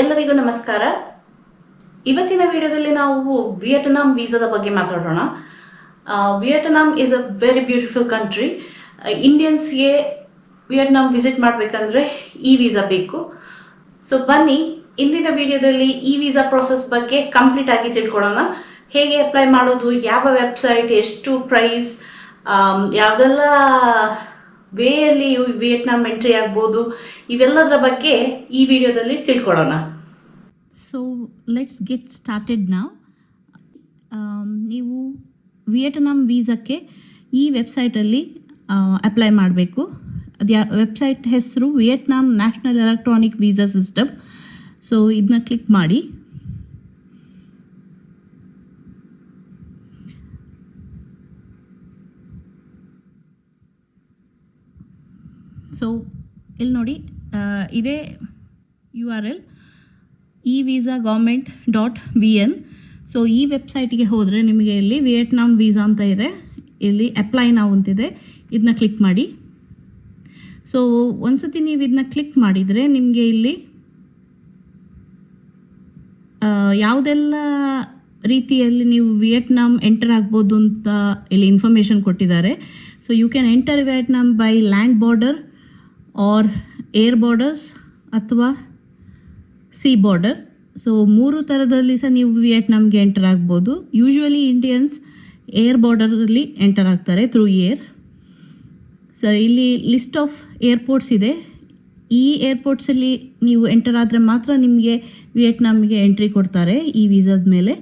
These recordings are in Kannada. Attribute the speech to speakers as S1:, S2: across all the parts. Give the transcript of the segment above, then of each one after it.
S1: ಎಲ್ಲರಿಗೂ ನಮಸ್ಕಾರ. ಇವತ್ತಿನ ವಿಡಿಯೋದಲ್ಲಿ ನಾವು ವಿಯೆಟ್ನಾಂ ವೀಸಾದ ಬಗ್ಗೆ ಮಾತಾಡೋಣ. Vietnam is a very beautiful country ಇಂಡಿಯನ್ಸ್ಗೆ Vietnam visit ಮಾಡಬೇಕಂದ್ರೆ ಈ ವೀಸಾ ಬೇಕು. ಸೊ ಬನ್ನಿ, ಇಂದಿನ ವಿಡಿಯೋದಲ್ಲಿ ಈ ವೀಸಾ ಪ್ರೋಸೆಸ್ ಬಗ್ಗೆ ಕಂಪ್ಲೀಟ್ ಆಗಿ ತಿಳ್ಕೊಳ್ಳೋಣ. ಹೇಗೆ ಅಪ್ಲೈ ಮಾಡೋದು, ಯಾವ ವೆಬ್ಸೈಟ್ ಎಷ್ಟು ಪ್ರೈಸ್ ಯಾವುದೆಲ್ಲ ವೇಯಲ್ಲಿ ವಿಯೆಟ್ನಾಂ ಎಂಟ್ರಿ ಆಗ್ಬೋದು, ಇವೆಲ್ಲದರ ಬಗ್ಗೆ ಈ ವಿಡಿಯೋದಲ್ಲಿ ತಿಳ್ಕೊಳ್ಳೋಣ.
S2: ಸೊ ಲೆಟ್ಸ್ ಗೆಟ್ ಸ್ಟಾರ್ಟೆಡ್ ನಾವು ನೀವು ವಿಯೆಟ್ನಾಮ್ ವೀಸಾಕ್ಕೆ ಈ ವೆಬ್ಸೈಟಲ್ಲಿ ಅಪ್ಲೈ ಮಾಡಬೇಕು. ಅದು ಯಾ ವೆಬ್ಸೈಟ್ ಹೆಸರು Vietnam national electronic visa system so ಇದನ್ನ ಕ್ಲಿಕ್ ಮಾಡಿ. ಸೊ ಇಲ್ಲಿ ನೋಡಿ ಇದೇ U R L E visa government dot V N so ಈ ವೆಬ್ಸೈಟ್ಗೆ ಹೋದರೆ ನಿಮಗೆ ಇಲ್ಲಿ ವಿಯೆಟ್ನಾಮ್ ವೀಸಾ ಅಂತ ಇದೆ. ಇಲ್ಲಿ ಅಪ್ಲೈ ನಾವು ಅಂತಿದೆ ಇದನ್ನ ಕ್ಲಿಕ್ ಮಾಡಿ. ಸೊ ಒಂದ್ಸತಿ ನೀವು ಇದನ್ನ ಕ್ಲಿಕ್ ಮಾಡಿದರೆ ನಿಮಗೆ ಇಲ್ಲಿ ಯಾವುದೆಲ್ಲ ರೀತಿಯಲ್ಲಿ ನೀವು ವಿಯೆಟ್ನಾಮ್ ಎಂಟರ್ ಆಗ್ಬೋದು ಅಂತ ಇಲ್ಲಿ ಇನ್ಫಾರ್ಮೇಷನ್ ಕೊಟ್ಟಿದ್ದಾರೆ. So you can enter Vietnam by land border or air borders ಅಥವಾ ಸಿ ಬಾರ್ಡರ್ ಸೊ ಮೂರು ಥರದಲ್ಲಿ ಸಹ ನೀವು ವಿಯೆಟ್ನಾಮ್ಗೆ ಎಂಟರ್ ಆಗ್ಬೋದು. ಯೂಶ್ವಲಿ ಇಂಡಿಯನ್ಸ್ ಏರ್ ಬಾರ್ಡರಲ್ಲಿ ಎಂಟರ್ ಆಗ್ತಾರೆ ಥ್ರೂ ಏರ್ ಸೊ ಇಲ್ಲಿ ಲಿಸ್ಟ್ ಆಫ್ ಏರ್ಪೋರ್ಟ್ಸ್ ಇದೆ. ಈ ಏರ್ಪೋರ್ಟ್ಸಲ್ಲಿ ನೀವು ಎಂಟರ್ ಆದರೆ ಮಾತ್ರ ನಿಮಗೆ ವಿಯೆಟ್ನಾಮ್ಗೆ ಎಂಟ್ರಿ ಕೊಡ್ತಾರೆ ಈ ವೀಸಾದ ಮೇಲೆ.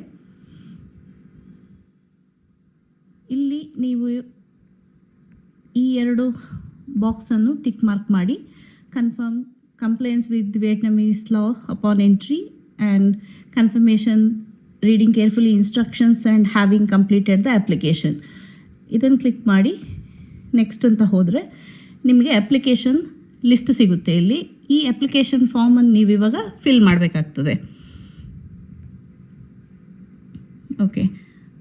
S2: ಇಲ್ಲಿ ನೀವು ಈ ಎರಡು ಬಾಕ್ಸನ್ನು ಟಿಕ್ ಮಾರ್ಕ್ ಮಾಡಿ confirm complaints with Vietnamese law upon entry and confirmation reading carefully instructions and having completed the application ಇದನ್ನು ಕ್ಲಿಕ್ ಮಾಡಿ. ನೆಕ್ಸ್ಟ್ ಅಂತ ಹೋದರೆ, ನಿಮಗೆ ಅಪ್ಲಿಕೇಶನ್ ಲಿಸ್ಟ್ ಸಿಗುತ್ತೆ ಇಲ್ಲಿ. ಈ ಅಪ್ಲಿಕೇಶನ್ ಫಾರ್ಮನ್ನು ನೀವು ಇವಾಗ ಫಿಲ್ ಮಾಡಬೇಕಾಗ್ತದೆ. ಓಕೆ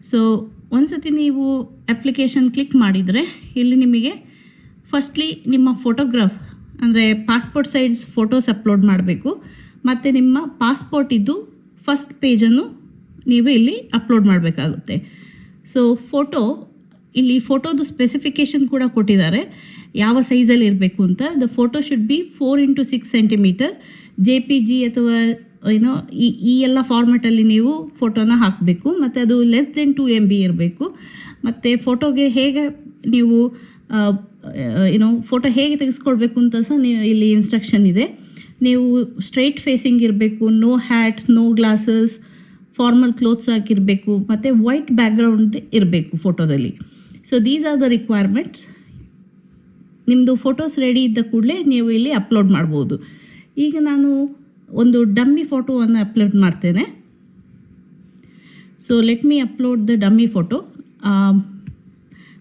S2: ಸೊ ಒಂದು ಸತಿ ನೀವು ಅಪ್ಲಿಕೇಶನ್ ಕ್ಲಿಕ್ ಮಾಡಿದರೆ, ಇಲ್ಲಿ ನಿಮಗೆ ಫಸ್ಟ್ಲಿ ನಿಮ್ಮ ಫೋಟೋಗ್ರಾಫ್ ಅಂದರೆ ಪಾಸ್ಪೋರ್ಟ್ ಸೈಜ್ ಫೋಟೋಸ್ ಅಪ್ಲೋಡ್ ಮಾಡಬೇಕು. ಮತ್ತು ನಿಮ್ಮ ಪಾಸ್ಪೋರ್ಟ್ ಇದ್ದು ಫಸ್ಟ್ ಪೇಜನ್ನು ನೀವು ಇಲ್ಲಿ ಅಪ್ಲೋಡ್ ಮಾಡಬೇಕಾಗುತ್ತೆ. ಸೊ ಫೋಟೋ ಇಲ್ಲಿ ಫೋಟೋದು ಸ್ಪೆಸಿಫಿಕೇಶನ್ ಕೂಡ ಕೊಟ್ಟಿದ್ದಾರೆ. ಯಾವ ಸೈಜಲ್ಲಿ ಇರಬೇಕು ಅಂತ. The photo should be four into six centimetre J P G ಅಥವಾ ಏನೋ ಈ ಈ ಎಲ್ಲ ಫಾರ್ಮೆಟಲ್ಲಿ ನೀವು ಫೋಟೋನ ಹಾಕಬೇಕು. ಮತ್ತು ಅದು less than two M B ಇರಬೇಕು. ಮತ್ತು ಫೋಟೋಗೆ ಹೇಗೆ ನೀವು ಏನೋ ಫೋಟೋ ಹೇಗೆ ತೆಗೆಸ್ಕೊಳ್ಬೇಕು ಅಂತ ಸಹ ನೀವು ಇಲ್ಲಿ ಇನ್ಸ್ಟ್ರಕ್ಷನ್ ಇದೆ. ನೀವು ಸ್ಟ್ರೈಟ್ ಫೇಸಿಂಗ್ ಇರಬೇಕು no hat no glasses formal clothes ಹಾಕಿರಬೇಕು, ಮತ್ತು ವೈಟ್ ಬ್ಯಾಕ್ಗ್ರೌಂಡ್ ಇರಬೇಕು ಫೋಟೋದಲ್ಲಿ so these are the requirements ನಿಮ್ಮದು ಫೋಟೋಸ್ ರೆಡಿ ಇದ್ದ ಕೂಡಲೇ ನೀವು ಇಲ್ಲಿ ಅಪ್ಲೋಡ್ ಮಾಡ್ಬೋದು. ಈಗ ನಾನು ಒಂದು ಡಮ್ಮಿ ಫೋಟೋವನ್ನು ಅಪ್ಲೋಡ್ ಮಾಡ್ತೇನೆ. So let me upload the dummy photo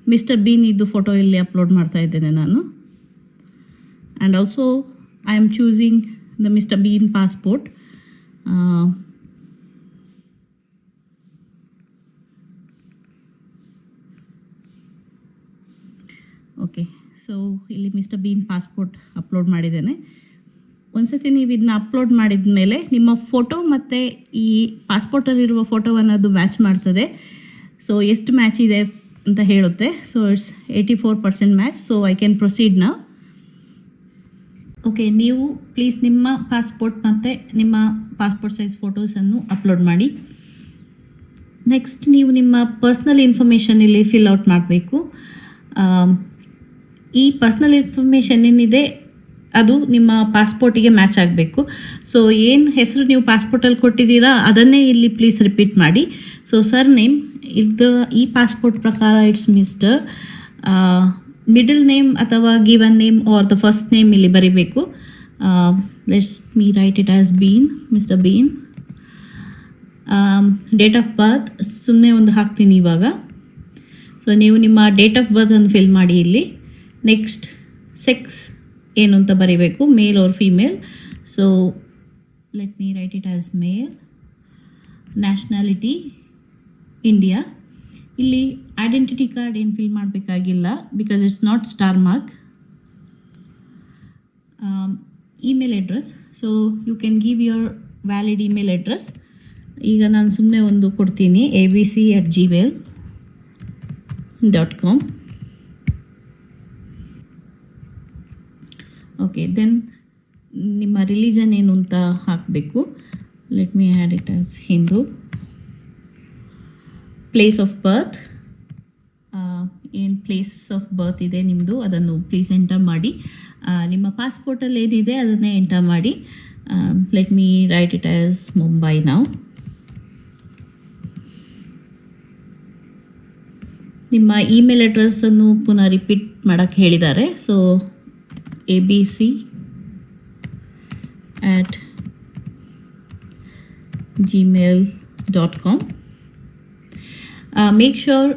S2: mister Bean ಇದು ಫೋಟೋ ಇಲ್ಲಿ ಅಪ್ಲೋಡ್ ಮಾಡ್ತಾ ಇದ್ದೇನೆ ನಾನು. And also I am choosing the mister Bean passport okay so ಇಲ್ಲಿ ಮಿಸ್ಟರ್ ಬೀನ್ ಪಾಸ್ಪೋರ್ಟ್ ಅಪ್ಲೋಡ್ ಮಾಡಿದ್ದೇನೆ. ಒಂದ್ಸತಿ ನೀವು ಇದನ್ನ ಅಪ್ಲೋಡ್ ಮಾಡಿದ ಮೇಲೆ ನಿಮ್ಮ ಫೋಟೋ ಮತ್ತು ಈ ಪಾಸ್ಪೋರ್ಟಲ್ಲಿರುವ ಫೋಟೋವನ್ನು ಅದು ಮ್ಯಾಚ್ ಮಾಡ್ತದೆ. ಸೊ ಎಷ್ಟು ಮ್ಯಾಚ್ ಇದೆ? ಅಂತ ಹೇಳುತ್ತೆ. So it's eighty four percent match so I can proceed ನಾ ಓಕೆ ನೀವು ಪ್ಲೀಸ್ ನಿಮ್ಮ ಪಾಸ್ಪೋರ್ಟ್ ಮತ್ತು ನಿಮ್ಮ ಪಾಸ್ಪೋರ್ಟ್ ಸೈಜ್ ಫೋಟೋಸನ್ನು ಅಪ್ಲೋಡ್ ಮಾಡಿ. ನೆಕ್ಸ್ಟ್ ನೀವು ನಿಮ್ಮ ಪರ್ಸ್ನಲ್ ಇನ್ಫಾರ್ಮೇಷನ್ ಇಲ್ಲಿ ಫಿಲ್ ಔಟ್ ಮಾಡಬೇಕು. ಈ ಪರ್ಸ್ನಲ್ ಇನ್ಫಾರ್ಮೇಷನ್ ಏನಿದೆ ಅದು ನಿಮ್ಮ ಪಾಸ್ಪೋರ್ಟಿಗೆ ಮ್ಯಾಚ್ ಆಗಬೇಕು. ಸೊ ಏನು ಹೆಸರು ನೀವು ಪಾಸ್ಪೋರ್ಟಲ್ಲಿ ಕೊಟ್ಟಿದ್ದೀರಾ, ಅದನ್ನೇ ಇಲ್ಲಿ ಪ್ಲೀಸ್ ರಿಪೀಟ್ ಮಾಡಿ. ಸೊ ಸರ್ ನೇಮ್ ಇದು ಈ ಪಾಸ್ಪೋರ್ಟ್ ಪ್ರಕಾರ ಇಟ್ಸ್ ಮಿಸ್ಟರ್ ಮಿಡಲ್ ನೇಮ್ ಅಥವಾ given name or the first name ಇಲ್ಲಿ ಬರೀಬೇಕು. Let's me write it as Bean mister Bean date of birth ಸುಮ್ಮನೆ ಒಂದು ಹಾಕ್ತೀನಿ ಇವಾಗ. ಸೊ ನೀವು ನಿಮ್ಮ ಡೇಟ್ ಆಫ್ ಬರ್ತನ್ನು ಫಿಲ್ ಮಾಡಿ ಇಲ್ಲಿ. ನೆಕ್ಸ್ಟ್ ಸೆಕ್ಸ್ ಏನು ಅಂತ ಬರೀಬೇಕು male or female so let me write it as male nationality India ಇಲ್ಲಿ ಐಡೆಂಟಿಟಿ ಕಾರ್ಡ್ ಏನು ಫಿಲ್ ಮಾಡಬೇಕಾಗಿಲ್ಲ because it's not star mark email address so you can give your valid email address ಈಗ ನಾನು ಸುಮ್ಮನೆ ಒಂದು ಕೊಡ್ತೀನಿ A B C at Gmail dot com okay then ನಿಮ್ಮ ರಿಲಿಜನ್ ಏನು ಅಂತ ಹಾಕಬೇಕು. Let me add it as Hindu place of birth ಏನು ಪ್ಲೇಸ್ ಆಫ್ ಬರ್ತ್ ಇದೆ ನಿಮ್ಮದು ಅದನ್ನು ಪ್ಲೀಸ್ ಎಂಟರ್ ಮಾಡಿ. ನಿಮ್ಮ ಪಾಸ್ಪೋರ್ಟಲ್ಲಿ ಏನಿದೆ ಅದನ್ನೇ ಎಂಟರ್ ಮಾಡಿ. Let me write it as Mumbai ನಾವು ನಿಮ್ಮ ಇಮೇಲ್ ಅಡ್ರೆಸ್ಸನ್ನು ಪುನಃ ರಿಪೀಟ್ ಮಾಡೋಕ್ಕೆ ಹೇಳಿದ್ದಾರೆ. So A at gmail.com make sure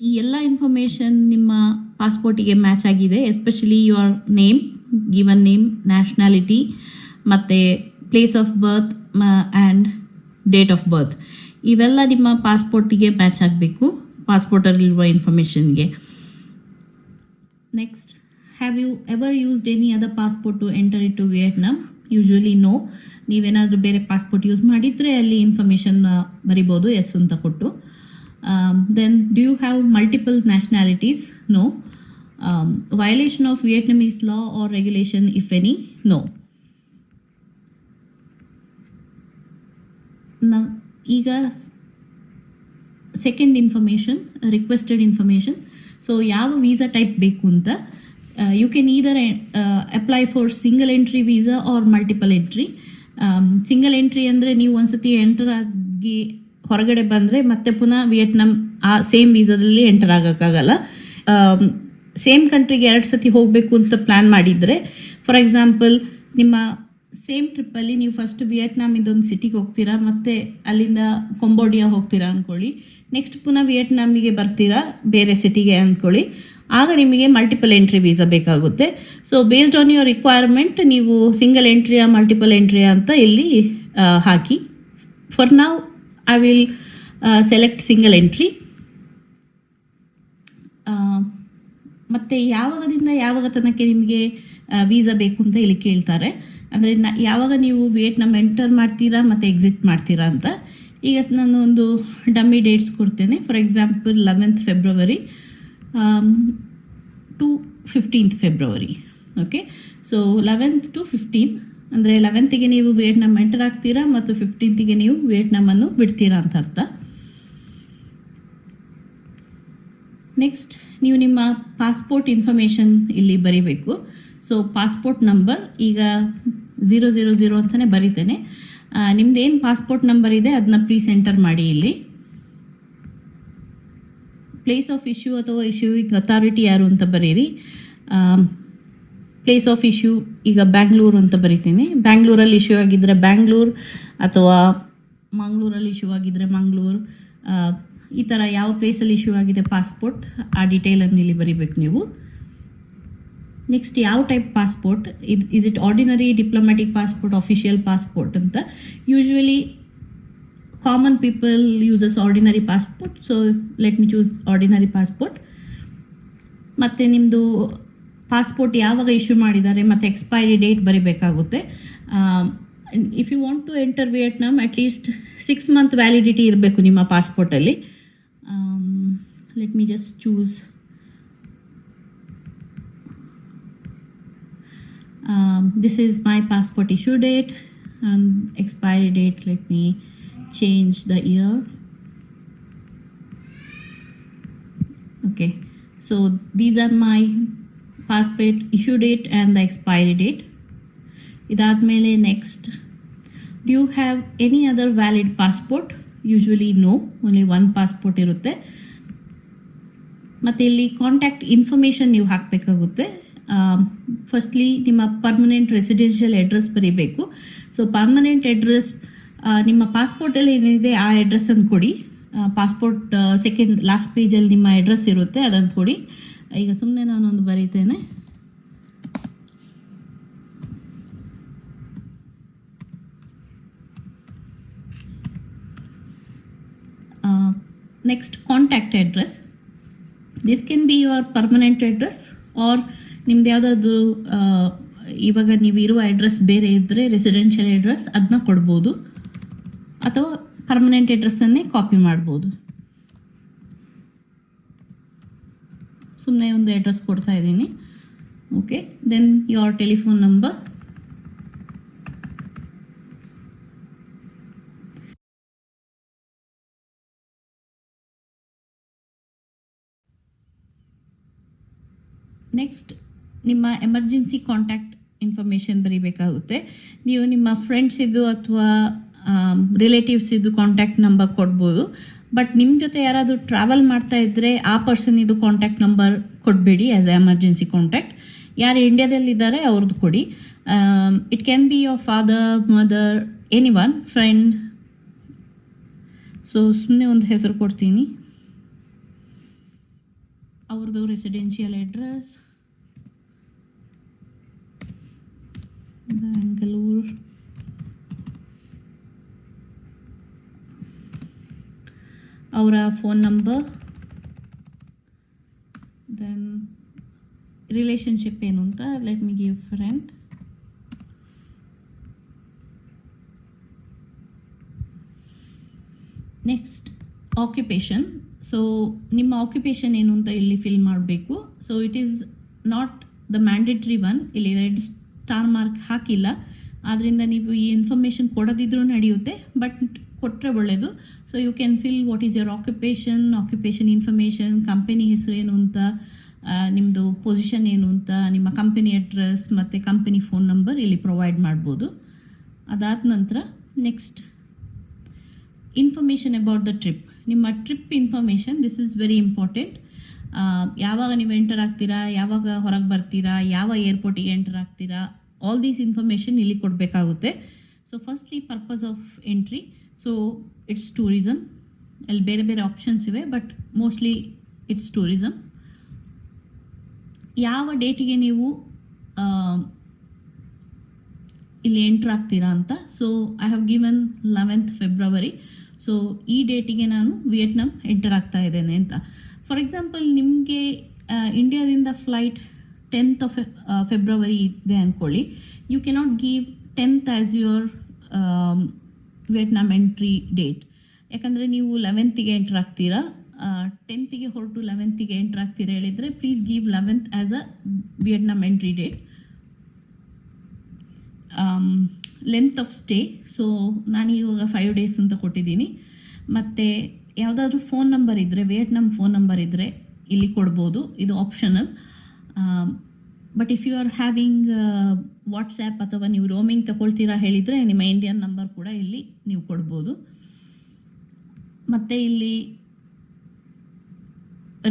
S2: ಈ ಎಲ್ಲ ಇನ್ಫಾರ್ಮೇಷನ್ ನಿಮ್ಮ ಪಾಸ್ಪೋರ್ಟಿಗೆ ಮ್ಯಾಚ್ ಆಗಿದೆ especially your name given name nationality ಮತ್ತು place of birth and date of birth ಇವೆಲ್ಲ ನಿಮ್ಮ ಪಾಸ್ಪೋರ್ಟಿಗೆ ಮ್ಯಾಚ್ ಆಗಬೇಕು ಪಾಸ್ಪೋರ್ಟಲ್ಲಿರುವ ಇನ್ಫಾರ್ಮೇಷನ್ಗೆ next have you ever used any other passport to enter it to Vietnam usually no ನೀವೇನಾದರೂ ಬೇರೆ ಪಾಸ್ಪೋರ್ಟ್ ಯೂಸ್ ಮಾಡಿದರೆ ಅಲ್ಲಿ ಇನ್ಫಾರ್ಮೇಷನ್ ಬರಿಬೋದು ಎಸ್ ಅಂತ ಕೊಟ್ಟು. Then do have multiple nationalities no violation of Vietnamese law or regulation if any no ನ, ಈಗ second information requested information so ಯಾವ ವೀಸಾ ಟೈಪ್ ಬೇಕು ಅಂತ you can either apply for single entry visa or multiple entry single entry ಅಂದರೆ ನೀವು ಒಂದ್ಸತಿ ಎಂಟರ್ ಆಗಿ ಹೊರಗಡೆ ಬಂದರೆ ಮತ್ತೆ ಪುನಃ ವಿಯೆಟ್ನಾಂ, ಆ ಸೇಮ್ ವೀಸಾದಲ್ಲಿ ಎಂಟರ್ ಆಗೋಕ್ಕಾಗಲ್ಲ. ಸೇಮ್ ಕಂಟ್ರಿಗೆ ಎರಡು ಸತಿ ಹೋಗಬೇಕು ಅಂತ ಪ್ಲ್ಯಾನ್ ಮಾಡಿದರೆ ಫಾರ್ ಎಕ್ಸಾಂಪಲ್ ನಿಮ್ಮ ಸೇಮ್ ಟ್ರಿಪ್ಪಲ್ಲಿ ನೀವು ಫಸ್ಟ್ ವಿಯೆಟ್ನಾಂ ಇದೊಂದು ಸಿಟಿಗೆ ಹೋಗ್ತೀರಾ, ಮತ್ತೆ ಅಲ್ಲಿಂದ ಕೊಂಬೋಡಿಯಾ ಹೋಗ್ತೀರಾ ಅಂದ್ಕೊಳ್ಳಿ ನೆಕ್ಸ್ಟ್ ಪುನಃ ವಿಯೆಟ್ನಾಮಿಗೆ ಬರ್ತೀರಾ, ಬೇರೆ ಸಿಟಿಗೆ ಅಂದ್ಕೊಳ್ಳಿ ಆಗ ನಿಮಗೆ ಮಲ್ಟಿಪಲ್ ಎಂಟ್ರಿ ವೀಸಾ ಬೇಕಾಗುತ್ತೆ. So based on your requirement ನೀವು ಸಿಂಗಲ್ ಎಂಟ್ರಿಯಾ ಮಲ್ಟಿಪಲ್ ಎಂಟ್ರಿಯಾ ಅಂತ ಇಲ್ಲಿ ಹಾಕಿ. ಫಾರ್ ನಾವು I will select single entry ಮತ್ತು ಯಾವಾಗದಿಂದ ಯಾವಾಗ ತನಕ ನಿಮಗೆ ವೀಸಾ ಬೇಕು ಅಂತ ಇಲ್ಲಿ ಕೇಳ್ತಾರೆ. ಅಂದರೆ ನ, ಯಾವಾಗ ನೀವು ವಿಯೆಟ್ನಾಮ್ ಎಂಟರ್ ಮಾಡ್ತೀರಾ ಮತ್ತು ಎಕ್ಸಿಟ್ ಮಾಡ್ತೀರಾ ಅಂತ. ಈಗ ನಾನು ಒಂದು ಡಮ್ಮಿ ಡೇಟ್ಸ್ ಕೊಡ್ತೇನೆ. For example eleventh February to fifteenth February okay so eleventh to fifteen ಅಂದರೆ ಲೆವೆಂತಿಗೆ ನೀವು ವಿಯೆಟ್ನಾಮ್ ಎಂಟರ್ ಆಗ್ತೀರಾ ಮತ್ತು ಫಿಫ್ಟೀನ್ತಿಗೆ ನೀವು ವಿಯೆಟ್ನಾಮನ್ನು ಬಿಡ್ತೀರಾ ಅಂತ ಅರ್ಥ. ನೆಕ್ಸ್ಟ್ ನೀವು ನಿಮ್ಮ ಪಾಸ್ಪೋರ್ಟ್ ಇನ್ಫಾರ್ಮೇಷನ್ ಇಲ್ಲಿ ಬರೀಬೇಕು. ಸೊ ಪಾಸ್ಪೋರ್ಟ್ ನಂಬರ್ ಈಗ ಝೀರೋ ಝೀರೋ ಝೀರೋ ಅಂತಲೇ ಬರಿತೇನೆ. ಏನು ಪಾಸ್ಪೋರ್ಟ್ ನಂಬರ್ ಇದೆ ಅದನ್ನ ಪ್ರೀ ಸೆಂಟರ್ ಮಾಡಿ ಇಲ್ಲಿ. ಪ್ಲೇಸ್ ಆಫ್ ಇಶ್ಯೂ ಅಥವಾ ಇಶ್ಯೂವಿಂಗ್ ಅಥಾರಿಟಿ ಯಾರು ಅಂತ ಬರೀರಿ. ಪ್ಲೇಸ್ ಆಫ್ ಇಶ್ಯೂ ಈಗ ಬ್ಯಾಂಗ್ಳೂರು ಅಂತ ಬರಿತೀನಿ. ಬ್ಯಾಂಗ್ಳೂರಲ್ಲಿ ಇಶ್ಯೂ ಆಗಿದ್ದರೆ ಬ್ಯಾಂಗ್ಳೂರು ಅಥವಾ ಮಂಗಳೂರಲ್ಲಿ ಇಶ್ಯೂ ಆಗಿದ್ದರೆ ಮಂಗಳೂರು ಈ ಥರ ಯಾವ ಪ್ಲೇಸಲ್ಲಿ ಇಶ್ಯೂ ಆಗಿದೆ ಪಾಸ್ಪೋರ್ಟ್ ಆ ಡೀಟೇಲನ್ನು ಇಲ್ಲಿ ಬರಿಬೇಕು ನೀವು. ನೆಕ್ಸ್ಟ್ ಯಾವ ಟೈಪ್ ಪಾಸ್ಪೋರ್ಟ್ ಇದು is it ordinary diplomatic passport official passport ಅಂತ. Usually common people uses ordinary passport so let me choose ordinary passport ಮತ್ತು ನಿಮ್ಮದು ಪಾಸ್ಪೋರ್ಟ್ ಯಾವಾಗ ಇಶ್ಯೂ ಮಾಡಿದ್ದಾರೆ, ಮತ್ತು expiry date ಬರೀಬೇಕಾಗುತ್ತೆ. If you want to enter Vietnam at least six month validity ಇರಬೇಕು ನಿಮ್ಮ ಪಾಸ್ಪೋರ್ಟಲ್ಲಿ let me just choose this is my passport issue date and expiry date let me change the year okay. So, these are my passport issue date and the expiry date ಇದಾದಮೇಲೆ next you have any other valid passport usually no only one passport ಇರುತ್ತೆ. ಮತ್ತು ಇಲ್ಲಿ ಕಾಂಟ್ಯಾಕ್ಟ್ ಇನ್ಫಾರ್ಮೇಷನ್ ನೀವು ಹಾಕಬೇಕಾಗುತ್ತೆ. ಫಸ್ಟ್ಲಿ ನಿಮ್ಮ ಪರ್ಮನೆಂಟ್ ರೆಸಿಡೆನ್ಷಿಯಲ್ ಅಡ್ರೆಸ್ ಬರೀಬೇಕು. ಸೊ ಪರ್ಮನೆಂಟ್ ಅಡ್ರೆಸ್ ನಿಮ್ಮ ಪಾಸ್ಪೋರ್ಟಲ್ಲಿ ಏನಿದೆ ಆ ಅಡ್ರೆಸ್ಸನ್ನು ಕೊಡಿ. ಪಾಸ್ಪೋರ್ಟ್ ಸೆಕೆಂಡ್ ಲಾಸ್ಟ್ ಪೇಜಲ್ಲಿ ನಿಮ್ಮ ಅಡ್ರೆಸ್ ಇರುತ್ತೆ, ಅದನ್ನು ಕೊಡಿ. ಈಗ ಸುಮ್ಮನೆ ನಾನೊಂದು ಬರೀತೇನೆ. Next contact address this can be your permanent address or ನಿಮ್ದು ಯಾವುದಾದ್ರು ಇವಾಗ ನೀವು ಇರುವ ಅಡ್ರೆಸ್ ಬೇರೆ ಇದ್ದರೆ ರೆಸಿಡೆನ್ಷಿಯಲ್ ಅಡ್ರೆಸ್ ಅದನ್ನ ಕೊಡ್ಬೋದು. ಅಥವಾ ಪರ್ಮನೆಂಟ್ ಅಡ್ರೆಸ್ಸನ್ನೇ ಕಾಪಿ ಮಾಡ್ಬೋದು. ಸುಮ್ಮನೆ ಒಂದು ಅಡ್ರೆಸ್ ಕೊಡ್ತಾ ಇದ್ದೀನಿ. Okay then your telephone number next ನಿಮ್ಮ ಎಮರ್ಜೆನ್ಸಿ ಕಾಂಟ್ಯಾಕ್ಟ್ ಇನ್ಫಾರ್ಮೇಷನ್ ಬರೀಬೇಕಾಗುತ್ತೆ. ನೀವು ನಿಮ್ಮ ಫ್ರೆಂಡ್ಸಿದ್ದು ಅಥವಾ ರಿಲೇಟಿವ್ಸ್ ಇದು ಕಾಂಟ್ಯಾಕ್ಟ್ ನಂಬರ್ ಕೊಡ್ಬೋದು. ಬಟ್ ನಿಮ್ಮ ಜೊತೆ ಯಾರಾದರೂ ಟ್ರಾವೆಲ್ ಮಾಡ್ತಾ ಇದ್ದರೆ ಆ ಪರ್ಸನ್ ಇದು ಕಾಂಟ್ಯಾಕ್ಟ್ ನಂಬರ್ ಕೊಡಬೇಡಿ ಆ್ಯಸ್ ಎ ಎಮರ್ಜೆನ್ಸಿ ಕಾಂಟ್ಯಾಕ್ಟ್ ಯಾರು ಇಂಡಿಯಾದಲ್ಲಿದ್ದಾರೆ ಅವ್ರದ್ದು ಕೊಡಿ. It can be your father mother any one friend so ಸುಮ್ಮನೆ ಒಂದು ಹೆಸರು ಕೊಡ್ತೀನಿ. ಅವ್ರದ್ದು ರೆಸಿಡೆನ್ಷಿಯಲ್ ಅಡ್ರೆಸ್ ಬ್ಯಾಂಗ್ಳೂರ್ ಅವರ ಫೋನ್ ನಂಬರ್ ದೆನ್ ರಿಲೇಷನ್ಶಿಪ್ ಏನು ಅಂತ let me give friend next occupation so ನಿಮ್ಮ ಆಕ್ಯುಪೇಷನ್ ಏನು ಅಂತ ಇಲ್ಲಿ ಫಿಲ್ ಮಾಡಬೇಕು. So it is not the mandatory one ಇಲ್ಲಿ ರೆಡ್ ಸ್ಟಾರ್ ಮಾರ್ಕ್ ಹಾಕಿಲ್ಲ. ಆದ್ದರಿಂದ ನೀವು ಈ ಇನ್ಫಾರ್ಮೇಷನ್ ಕೊಡೋದಿದ್ರೂ ನಡೆಯುತ್ತೆ ಬಟ್ ಕೊಟ್ಟರೆ ಒಳ್ಳೆಯದು so you can fill what is your occupation occupation information company ಹೆಸರು ಏನು ಅಂತ ನಿಮ್ಮದು ಪೊಸಿಷನ್ ಏನು ಅಂತ, ನಿಮ್ಮ ಕಂಪನಿ ಅಡ್ರೆಸ್ ಮತ್ತು ಕಂಪನಿ ಫೋನ್ ನಂಬರ್ ಇಲ್ಲಿ ಪ್ರೊವೈಡ್ ಮಾಡ್ಬೋದು. ಅದಾದ ನಂತರ next information about the trip ನಿಮ್ಮ trip information this is very important ಯಾವಾಗ ನೀವು ಎಂಟರ್ ಆಗ್ತೀರಾ, ಯಾವಾಗ ಹೊರಗೆ ಬರ್ತೀರಾ, ಯಾವ ಏರ್ಪೋರ್ಟಿಗೆ ಎಂಟರ್ ಆಗ್ತೀರಾ ಆಲ್ ದೀಸ್ ಇನ್ಫಾರ್ಮೇಷನ್ ಇಲ್ಲಿ ಕೊಡಬೇಕಾಗುತ್ತೆ. So firstly purpose of entry so it's tourism ಅಲ್ಲಿ ಬೇರೆ ಬೇರೆ ಆಪ್ಷನ್ಸ್ ಇವೆ ಬಟ್ ಮೋಸ್ಟ್ಲಿ ಇಟ್ಸ್ ಟೂರಿಸಮ್ ಯಾವ ಡೇಟಿಗೆ ನೀವು ಇಲ್ಲಿ ಎಂಟ್ರ್ ಆಗ್ತೀರಾ ಅಂತ? So I have given eleventh February so ಈ ಡೇಟಿಗೆ ನಾನು ವಿಯೆಟ್ನಾಂ ಎಂಟರ್ ಆಗ್ತಾ ಇದ್ದೇನೆ ಅಂತ. ಫಾರ್ ಎಕ್ಸಾಂಪಲ್ ನಿಮಗೆ ಇಂಡಿಯಾದಿಂದ ಫ್ಲೈಟ್ ಟೆಂತ್ ಆಫ್ ಫೆಬ್ರವರಿ ಇದೆ ಅಂದ್ಕೊಳ್ಳಿ you cannot give tenth as your Vietnam entry date ಯಾಕಂದರೆ ನೀವು ಲೆವೆಂತಿಗೆ ಎಂಟ್ರ್ ಆಗ್ತೀರಾ ಟೆಂತಿಗೆ ಹೊರಟು ಲೆವೆಂತಿಗೆ ಎಂಟ್ರ್ ಆಗ್ತೀರಾ ಹೇಳಿದರೆ please give eleventh as a Vietnam entry date length of stay so ನಾನು ಇವಾಗ ಫೈವ್ ಡೇಸ್ ಅಂತ ಕೊಟ್ಟಿದ್ದೀನಿ. ಮತ್ತು ಯಾವುದಾದ್ರೂ ಫೋನ್ ನಂಬರ್ ಇದ್ದರೆ ವಿಯೆಟ್ನಾಮ್ ಫೋನ್ ನಂಬರ್ ಇದ್ದರೆ ಇಲ್ಲಿ ಕೊಡ್ಬೋದು. ಇದು optional but if you are having WhatsApp ಅಥವಾ ನೀವು ರೋಮಿಂಗ್ ತಗೊಳ್ತೀರಾ ಹೇಳಿದರೆ ನಿಮ್ಮ ಇಂಡಿಯನ್ ನಂಬರ್ ಕೂಡ ಇಲ್ಲಿ ನೀವು ಕೊಡ್ಬೋದು. ಮತ್ತು ಇಲ್ಲಿ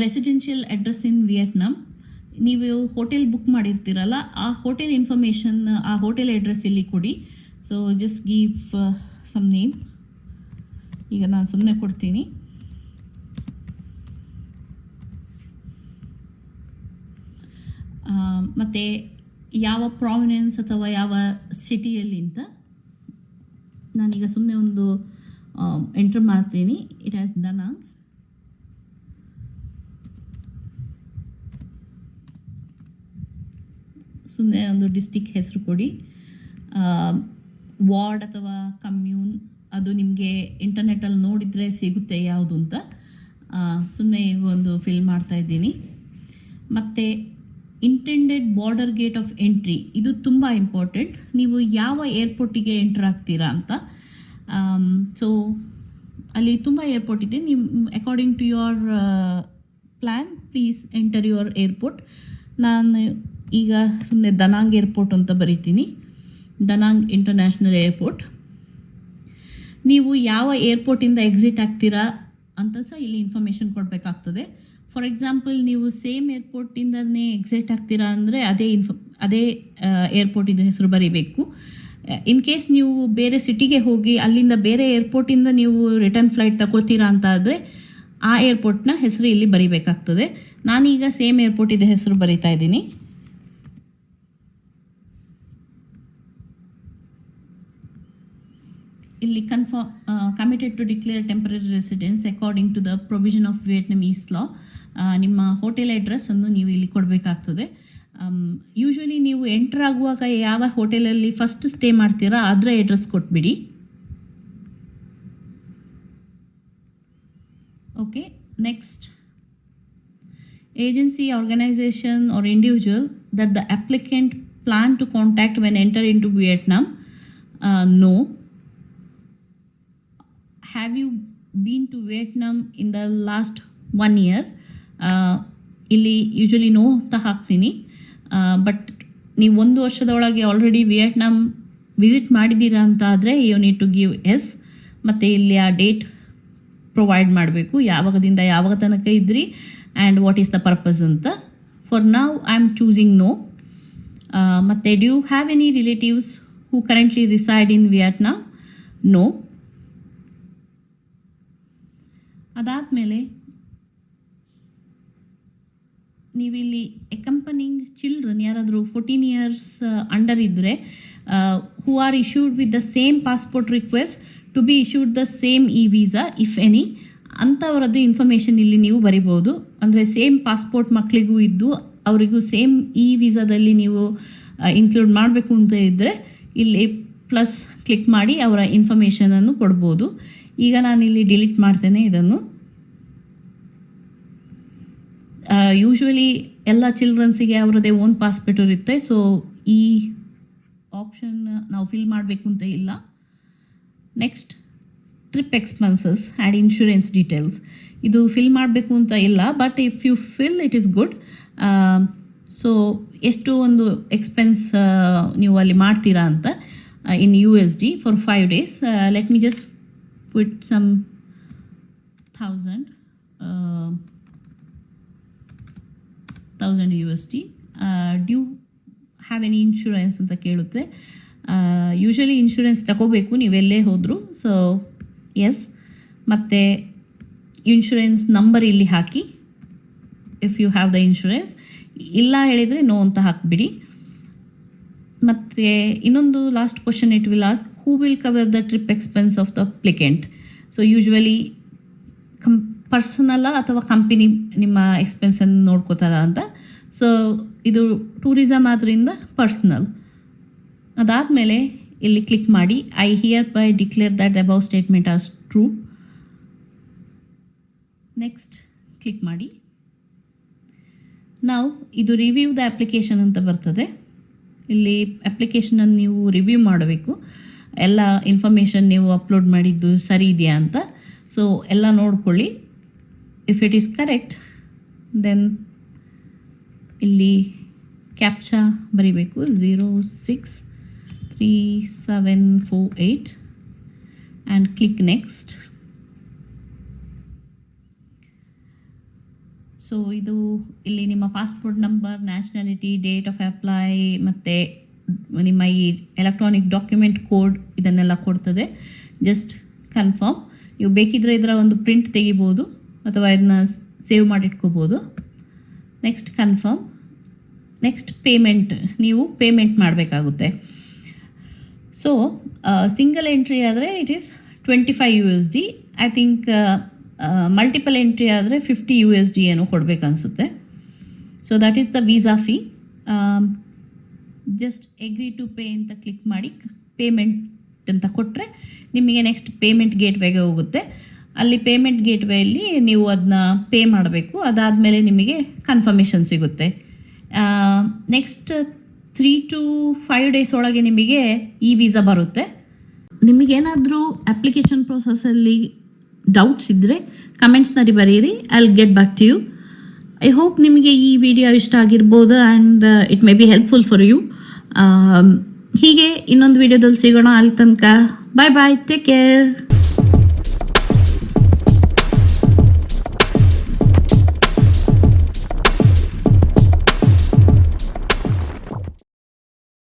S2: ರೆಸಿಡೆನ್ಷಿಯಲ್ ಅಡ್ರೆಸ್ ಇನ್ ವಿಯೆಟ್ನಾಮ್ ನೀವು ಹೋಟೆಲ್ ಬುಕ್ ಮಾಡಿರ್ತೀರಲ್ಲ, ಆ ಹೋಟೆಲ್ ಇನ್ಫಾರ್ಮೇಷನ್ ಆ ಹೋಟೆಲ್ ಅಡ್ರೆಸ್ ಇಲ್ಲಿ ಕೊಡಿ. So just give some name ಈಗ ನಾನು ಸುಮ್ಮನೆ ಕೊಡ್ತೀನಿ. ಮತ್ತು ಯಾವ ಪ್ರಾವಿನೆನ್ಸ್ ಅಥವಾ ಯಾವ ಸಿಟಿಯಲ್ಲಿ ಅಂತ ನಾನೀಗ ಸುಮ್ಮನೆ ಒಂದು ಎಂಟ್ರ್ ಮಾಡ್ತೀನಿ. ಇಟ್ ಆಸ್ ದನಾಂಗ್ ಸುಮ್ಮನೆ ಒಂದು ಡಿಸ್ಟಿಕ್ ಹೆಸರು ಕೊಡಿ. ವಾರ್ಡ್ ಅಥವಾ ಕಮ್ಯೂನ್ ಅದು ನಿಮಗೆ ಇಂಟರ್ನೆಟ್ಟಲ್ಲಿ ನೋಡಿದರೆ ಸಿಗುತ್ತೆ ಯಾವುದು ಅಂತ. ಸುಮ್ಮನೆ ಈಗ ಒಂದು ಫಿಲ್ ಮಾಡ್ತಾ ಇದ್ದೀನಿ. ಮತ್ತು intended border gate of entry ಇದು ತುಂಬ ಇಂಪಾರ್ಟೆಂಟ್ ನೀವು ಯಾವ ಏರ್ಪೋರ್ಟಿಗೆ ಎಂಟ್ರ್ ಆಗ್ತೀರಾ ಅಂತ. ಸೊ ಅಲ್ಲಿ ತುಂಬ ಏರ್ಪೋರ್ಟ್ ಇದೆ. ನಿಮ್ಮ according to your plan please enter your airport ನಾನು ಈಗ ಸುಮ್ಮನೆ ದನಾಂಗ್ ಏರ್ಪೋರ್ಟ್ ಅಂತ ಬರಿತೀನಿ. ದನಾಂಗ್ ಇಂಟರ್ನ್ಯಾಷನಲ್ ಏರ್ಪೋರ್ಟ್ ನೀವು ಯಾವ ಏರ್ಪೋರ್ಟಿಂದ ಎಕ್ಸಿಟ್ ಆಗ್ತೀರಾ ಅಂತ ಸಹ ಇಲ್ಲಿ ಇನ್ಫಾರ್ಮೇಷನ್ ಕೊಡಬೇಕಾಗ್ತದೆ. ಫಾರ್ ಎಕ್ಸಾಂಪಲ್ ನೀವು ಸೇಮ್ ಏರ್ಪೋರ್ಟಿಂದನೇ ಎಕ್ಸಿಟ್ ಆಗ್ತೀರಾ ಅಂದರೆ ಅದೇ ಇನ್ಫ ಅದೇ ಏರ್ಪೋರ್ಟಿಂದ ಹೆಸರು ಬರೀಬೇಕು. ಇನ್ ಕೇಸ್ ನೀವು ಬೇರೆ ಸಿಟಿಗೆ ಹೋಗಿ ಅಲ್ಲಿಂದ ಬೇರೆ ಏರ್ಪೋರ್ಟಿಂದ ನೀವು ರಿಟರ್ನ್ ಫ್ಲೈಟ್ ತಗೊಳ್ತೀರಾ ಅಂತ ಆದರೆ ಆ ಏರ್ಪೋರ್ಟ್ನ ಹೆಸರು ಇಲ್ಲಿ ಬರಿಬೇಕಾಗ್ತದೆ. ನಾನೀಗ ಸೇಮ್ ಏರ್ಪೋರ್ಟಿದ ಹೆಸರು ಬರಿತಾ ಇದ್ದೀನಿ. ಇಲ್ಲಿ confirm committed to declare temporary residence according to the provision of Vietnamese law ನಿಮ್ಮ ಹೋಟೆಲ್ ಅಡ್ರೆಸ್ ಅನ್ನು ನೀವು ಇಲ್ಲಿ ಕೊಡಬೇಕಾಗ್ತದೆ. ಯೂಶ್ವಲಿ ನೀವು ಎಂಟರ್ ಆಗುವಾಗ ಯಾವ ಹೋಟೆಲಲ್ಲಿ ಫಸ್ಟ್ ಸ್ಟೇ ಮಾಡ್ತೀರಾ, ಅದರ ಅಡ್ರೆಸ್ ಕೊಟ್ಬಿಡಿ. Okay next agency organisation or individual that the applicant plan to contact when enter into Vietnam no have you been to Vietnam in the last one year ಇಲ್ಲಿ ಯೂಶ್ವಲಿ ನೋ ಅಂತ ಹಾಕ್ತೀನಿ. ಬಟ್ ನೀವು ಒಂದು ವರ್ಷದೊಳಗೆ ಆಲ್ರೆಡಿ ವಿಯೆಟ್ನಾಮ್ ವಿಸಿಟ್ ಮಾಡಿದ್ದೀರಾ ಅಂತ ಆದರೆ you need to give yes ಮತ್ತು ಇಲ್ಲಿ ಆ ಡೇಟ್ ಪ್ರೊವೈಡ್ ಮಾಡಬೇಕು. ಯಾವಾಗದಿಂದ ಯಾವಾಗ ತನಕ ಇದ್ರಿ and what is the purpose ಅಂತ. ಫಾರ್ ನಾವು ಐ ಆಮ್ ಚೂಸಿಂಗ್ ನೋ ಮತ್ತು do have any relatives who currently reside in Vietnam no ಅದಾದಮೇಲೆ ನೀವಿಲ್ಲಿ ಎಕಂಪನಿಂಗ್ ಚಿಲ್ಡ್ರನ್ ಯಾರಾದರೂ ಫೋರ್ಟೀನ್ ಇಯರ್ಸ್ ಅಂಡರ್ ಇದ್ದರೆ who are issued with the same passport request to be issued the same e visa if any ಅಂಥವರದ್ದು information ಇಲ್ಲಿ ನೀವು ಬರಿಬೋದು. ಅಂದರೆ ಸೇಮ್ ಪಾಸ್ಪೋರ್ಟ್ ಮಕ್ಕಳಿಗೂ ಇದ್ದು, ಅವರಿಗೂ ಸೇಮ್ ಇ ವೀಸಾದಲ್ಲಿ ನೀವು ಇನ್ಕ್ಲೂಡ್ ಮಾಡಬೇಕು ಅಂತ ಇದ್ದರೆ ಇಲ್ಲಿ ಪ್ಲಸ್ ಕ್ಲಿಕ್ ಮಾಡಿ ಅವರ ಇನ್ಫಾರ್ಮೇಷನನ್ನು ಕೊಡ್ಬೋದು. ಈಗ ನಾನಿಲ್ಲಿ ಡಿಲೀಟ್ ಮಾಡ್ತೇನೆ ಇದನ್ನು. ಯೂಶ್ವಲಿ ಎಲ್ಲ ಚಿಲ್ಡ್ರನ್ಸಿಗೆ ಅವರದೇ ಓನ್ ಪಾಸ್ಪೋರ್ಟ್ ಇರುತ್ತೆ. ಸೊ ಈ ಆಪ್ಷನ್ ನಾವು ಫಿಲ್ ಮಾಡಬೇಕು ಅಂತ ಇಲ್ಲ. Next trip expenses and insurance details ಇದು ಫಿಲ್ ಮಾಡಬೇಕು ಅಂತ ಇಲ್ಲ but if you fill it is good so ಎಷ್ಟು ಒಂದು ಎಕ್ಸ್ಪೆನ್ಸ್ ನೀವು ಅಲ್ಲಿ ಮಾಡ್ತೀರಾ ಅಂತ in U S D for five days let me just put some thousand thousand U S T do have any insurance ಅಂತ ಕೇಳುತ್ತೆ? ಯೂಶಲಿ ಇನ್ಶೂರೆನ್ಸ್ ತಗೋಬೇಕು ನೀವೆಲ್ಲೇ ಹೋದರು. ಸೊ ಎಸ್ ಮತ್ತು ಇನ್ಶೂರೆನ್ಸ್ ನಂಬರ್ ಇಲ್ಲಿ ಹಾಕಿ if you have the insurance ಇಲ್ಲ ಹೇಳಿದರೆ ನೋ ಅಂತ ಹಾಕಿಬಿಡಿ. ಮತ್ತು ಇನ್ನೊಂದು last question it will ask who will cover the trip expense of the applicant so usually ಕಂ ಪರ್ಸನಲ್ಲ ಅಥವಾ ಕಂಪನಿ ನಿಮ್ಮ ಎಕ್ಸ್ಪೆನ್ಸನ್ನು ನೋಡ್ಕೋತದ ಅಂತ. ಸೊ ಇದು ಟೂರಿಸಮ್ ಆದ್ದರಿಂದ ಪರ್ಸ್ನಲ್ ಅದಾದಮೇಲೆ ಇಲ್ಲಿ ಕ್ಲಿಕ್ ಮಾಡಿ I hereby declare that above statement as true next click ಮಾಡಿ. ನಾವು ಇದು ರಿವ್ಯೂ ದ ಅಪ್ಲಿಕೇಶನ್ ಅಂತ ಬರ್ತದೆ. ಇಲ್ಲಿ ಅಪ್ಲಿಕೇಶನನ್ನು ನೀವು ರಿವ್ಯೂ ಮಾಡಬೇಕು. ಎಲ್ಲ ಇನ್ಫಾರ್ಮೇಷನ್ ನೀವು ಅಪ್ಲೋಡ್ ಮಾಡಿದ್ದು ಸರಿ ಇದೆಯಾ ಅಂತ. ಸೊ ಎಲ್ಲ ನೋಡ್ಕೊಳ್ಳಿ. If it is correct then ಇಲ್ಲಿ ಕ್ಯಾಪ್ಚಾ ಬರೀಬೇಕು. Zero six three seven four eight and click next so ಇದು ಇಲ್ಲಿ ನಿಮ್ಮ passport number nationality date of apply ಮತ್ತು ನಿಮ್ಮ ಈ ಎಲೆಕ್ಟ್ರಾನಿಕ್ ಡಾಕ್ಯುಮೆಂಟ್ ಕೋಡ್ ಇದನ್ನೆಲ್ಲ ಕೊಡ್ತದೆ. ಜಸ್ಟ್ ಕನ್ಫರ್ಮ್ ನೀವು ಬೇಕಿದ್ರೆ ಇದರ ಒಂದು ಪ್ರಿಂಟ್ ತೆಗಿಬೋದು. ಅಥವಾ ಇದನ್ನ ಸೇವ್ ಮಾಡಿಟ್ಕೋಬೋದು. ನೆಕ್ಸ್ಟ್ ಕನ್ಫರ್ಮ್ ನೆಕ್ಸ್ಟ್ ಪೇಮೆಂಟ್ ನೀವು ಪೇಮೆಂಟ್ ಮಾಡಬೇಕಾಗುತ್ತೆ. ಸೊ ಸಿಂಗಲ್ ಎಂಟ್ರಿ ಆದರೆ it is twenty five U S D I think multiple entry ಆದರೆ ಫಿಫ್ಟಿ ಯು ಎಸ್ ಡಿ ಏನೋ ಕೊಡಬೇಕನ್ಸುತ್ತೆ so that is the visa fee just agree to pay ಅಂತ ಕ್ಲಿಕ್ ಮಾಡಿ ಪೇಮೆಂಟ್ ಅಂತ ಕೊಟ್ಟರೆ ನಿಮಗೆ ನೆಕ್ಸ್ಟ್ ಪೇಮೆಂಟ್ ಗೇಟ್ವೇಗೆ ಹೋಗುತ್ತೆ. ಅಲ್ಲಿ ಪೇಮೆಂಟ್ ಗೇಟ್ವೇಯಲ್ಲಿ ನೀವು ಅದನ್ನ ಪೇ ಮಾಡಬೇಕು. ಅದಾದಮೇಲೆ ನಿಮಗೆ ಕನ್ಫರ್ಮೇಷನ್ ಸಿಗುತ್ತೆ. Next three to five days ಒಳಗೆ ನಿಮಗೆ ಈ ವೀಸಾ ಬರುತ್ತೆ. ನಿಮಗೇನಾದರೂ ಅಪ್ಲಿಕೇಶನ್ ಪ್ರೊಸೆಸಲ್ಲಿ ಡೌಟ್ಸ್ ಇದ್ದರೆ ಕಮೆಂಟ್ಸ್ನಲ್ಲಿ ಬರೀರಿ. I get back to you I hope ನಿಮಗೆ ಈ ವಿಡಿಯೋ ಇಷ್ಟ ಆಗಿರ್ಬೋದು and it may be helpful for you ಹೀಗೆ ಇನ್ನೊಂದು ವಿಡಿಯೋದಲ್ಲಿ ಸಿಗೋಣ ಅಲ್ಲಿ ತನಕ. ಬಾಯ್ ಬಾಯ್ ಟೇಕ್ ಕೇರ್